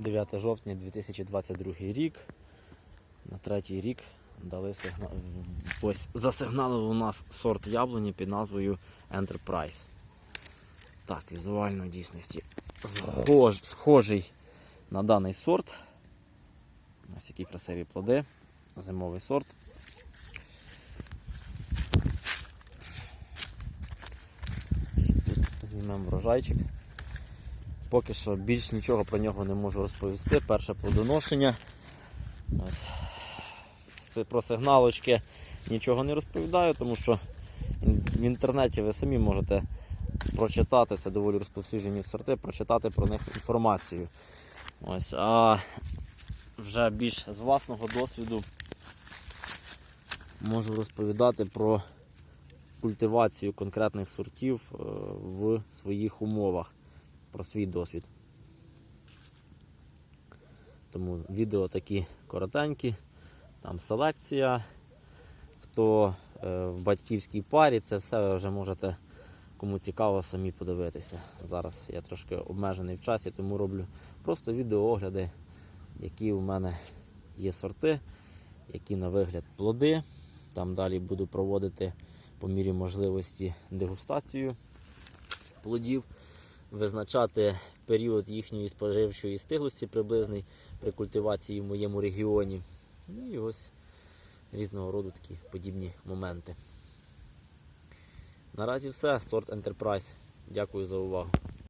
9 жовтня 2022 рік. На третій рік дали сигнал. Ось засигналив у нас сорт яблуні під назвою Enterprise. Так, візуально в дійсності схож, схожий на даний сорт. Ось які красиві плоди. Зимовий сорт. Знімемо врожайчик. Поки що більш нічого про нього не можу розповісти. Перше плодоношення. Ось. Про сигналочки нічого не розповідаю, тому що в інтернеті ви самі можете прочитати, це доволі розповсюджені сорти, прочитати про них інформацію. Ось, а вже більш з власного досвіду можу розповідати про культивацію конкретних сортів е, в своїх умовах, про свій досвід. Тому відео такі коротенькі, там селекція. Хто е, в батьківській парі, це все ви вже можете, кому цікаво, самі подивитися. Зараз я трошки обмежений в часі, тому роблю просто відеоогляди, які у мене є сорти, які на вигляд плоди. Там далі буду проводити по мірі можливості дегустацію плодів, визначати період їхньої споживчої стиглості приблизний при культивації в моєму регіоні. Ну і ось різного роду такі подібні моменти. Наразі все. Сорт Enterprise. Дякую за увагу.